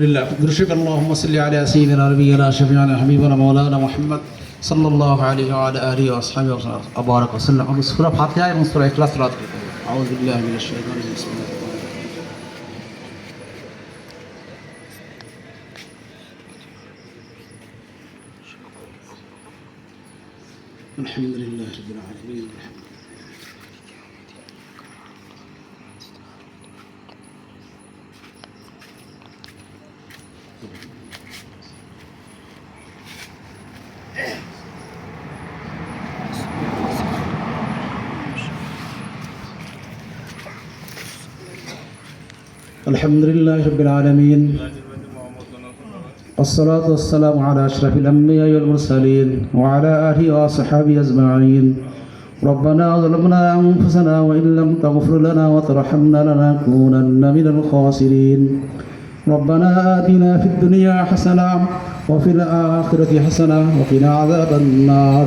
لله برشك اللهم صل على سيدنا نبينا شفيعنا حبيبنا مولانا محمد صلى الله عليه وعلى اله واصحابه وسلم وبارك وسلم আমি সূরা ফাতিহা এবং সূরা ইখলাস তেলাওয়াত করব আউযু বিল্লাহি মিনাশ শাইতানির রাজিম বিসমিল্লাহির রহমানির রহিম الحمد لله رب العالمين الحمد لله رب العالمين. الصلاة والسلام على أشرف الأنبياء والمرسلين وعلى آله وصحبه أجمعين. ربنا ظلمنا أنفسنا وإن لم تغفر لنا وترحمنا لنكونن من الخاسرين. ربنا آتنا في الدنيا حسنة وفي الآخرة حسنة وقنا عذاب النار.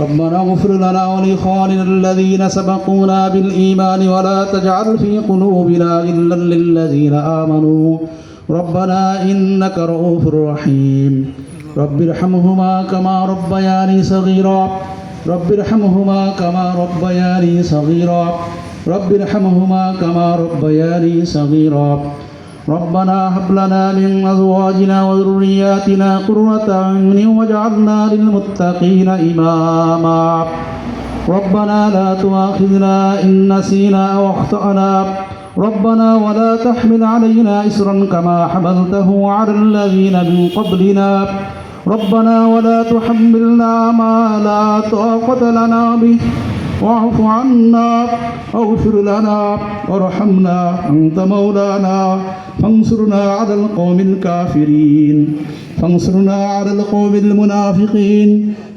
ربنا اغفر لنا ولإخواننا الذين سبقونا بالإيمان ولا تجعل في قلوبنا غلا للذين آمنوا. ربنا إنك رؤوف رحيم. رب ارحمهما كما ربياني صغيرا. رب ارحمهما كما ربياني صغيرا. رب ارحمهما كما ربياني صغيرا. ربنا هب لنا من أزواجنا وذرياتنا قرة أعين واجعلنا للمتقين إماما. ربنا لا تؤاخذنا إن نسينا أو أخطأنا. ربنا ولا تحمل علينا إسرا كما حملته على الذين من قبلنا. ربنا ولا تحملنا ما لا طاقة لنا به. واعف عنا واغفر لنا وارحمنا أنت مولانا فانصرنا على القوم الكافرين فانصرنا على القوم المنافقين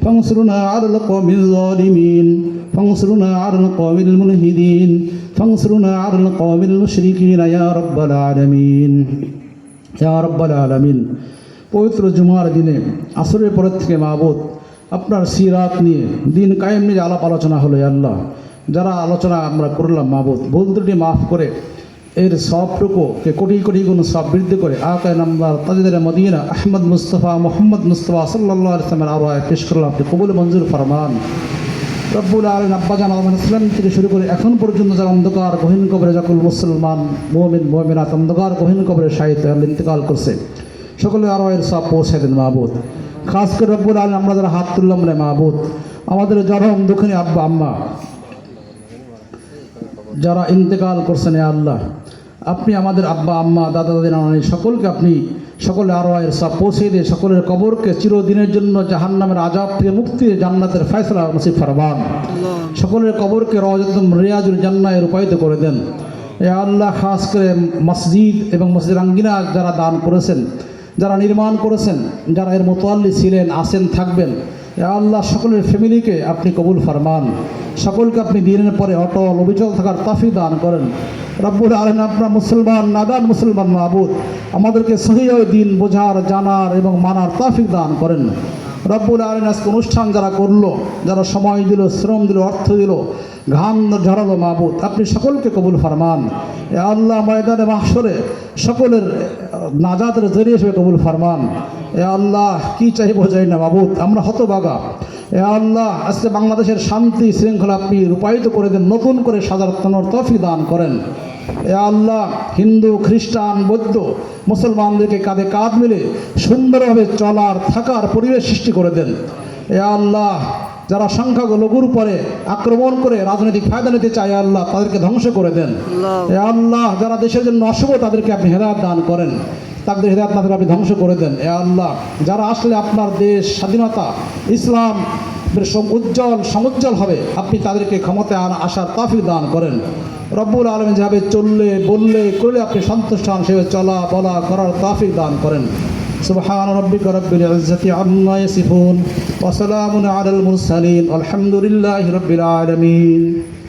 فانصرنا على القوم الظالمين فانصرنا على القوم الملحدين فانصرنا على القوم المشركين يا رب العالمين يا رب العالمين পবিত্র জুমার দিনে আসরের পরের থেকে মাহবুদ আপনার সিরাত নিয়ে দিন কায়েম নিয়ে আলাপ আলোচনা হলো আল্লাহ। যারা আলোচনা আমরা করলাম মাহবুদ, ভুল মাফ করে, এর সবটুকুকে কোটি কোটি গুণ সব বৃদ্ধি করে, আকায় number তাজিদের Medina, Ahmad Mustafa, Muhammad Mustafa সাল্লাহ ইসলামের আরও পেশ করলাম, আপনি কবুল মঞ্জুর ফরমান। রব্বুল আলম আব্বাজান আলমান ইসলাম থেকে শুরু করে এখন পর্যন্ত যারা অন্ধকার, গহীন কবরে জাকুল মুসলমান, মোমিন, মোমিনাত অন্ধকার, গহীন কবরে সাহিত্য ইন্তেকাল করছে, সকলে আরও এর সব পৌঁছে দেন মাহবুদ। খাস করে রব্বুল আলম আমরা যারা হাত তুললাম রে মাহবুদ আমাদের জরম দুঃখিনী আব্বা, আম্মা। যারা ইন্তেকাল করছেন এ আল্লাহ, আপনি আমাদের আব্বা, আম্মা, দাদা, দাদি নানি সকলকে আপনি সকলে আরও এর সব পৌঁছে দিয়ে সকলের কবরকে চিরদিনের জন্য জাহান্নামের আজাব থেকে মুক্তি জান্নাতের ফয়সলা নসিব ফরমান। সকলের কবরকে রজতম রিয়াজুল জান্নায় রূপায়িত করে দেন। এ আল্লাহ, খাস করে মসজিদ এবং মসজিদ আঙ্গিনা যারা দান করেছেন যারা নির্মাণ করেছেন, যারা এর মোতোয়াল্লি ছিলেন আসেন থাকবেন আল্লাহ সকলের ফ্যামিলিকে আপনি কবুল ফরমান। সকলকে আপনি দিনের পরে অটল, অবিচল থাকার তাফি দান করেন। রব্বুল আলম আপনার মুসলমান, নাদান মুসলমান মাহবুদ, আমাদেরকে সহি দিন বোঝার, জানার এবং মানার তাফিক দান করেন। রব্বুল আলম আজকে অনুষ্ঠান যারা করল, যারা সময় দিল, শ্রম দিল, অর্থ দিল, ঘাম ঝরালো মাহবুদ আপনি সকলকে কবুল ফরমান। এ আল্লাহ ময়দানে মাহসরে সকলের নাজাতের জরিয়ে হিসেবে কবুল ফরমান। এ আল্লাহ কি চাইব যাই না মাহবুদ আমরা হতবাগা। এ আল্লাহ আজকে বাংলাদেশের শান্তি, শৃঙ্খলা আপনি রূপায়িত করে দেন, নতুন করে সাজানোর তফি দান করেন। এ আল্লাহ হিন্দু খ্রিস্টান বৌদ্ধ মুসলমানদেরকে কাঁধে কাঁধ মিলে সুন্দরভাবে চলার থাকার পরিবেশ সৃষ্টি করে দেন। এ আল্লাহ যারা সংখ্যালঘুর উপরে আক্রমণ করে রাজনৈতিক ফায়দা নিতে চায় আল্লাহ তাদেরকে ধ্বংস করে দেন। এ আল্লাহ যারা দেশের জন্য অশুভ তাদেরকে আপনি হেদায়ত দান করেন। তাদের হেদায়ত তাদের আপনি ধ্বংস করে দেন। এ আল্লাহ যারা আসলে আপনার দেশ স্বাধীনতা ইসলাম উজ্জ্বল সমুজ্জ্বল হবে আপনি তাদেরকে ক্ষমতায় আর আসার তাফিক দান করেন। রব্বুল আলম যেভাবে চললে বললে করলে আপনি সন্তুষ্ট হন সেভাবে চলা বলা করার তাফিক দান করেন سبحان ربك رب العزة عما يصفون وسلام على المرسلين والحمد لله رب العالمين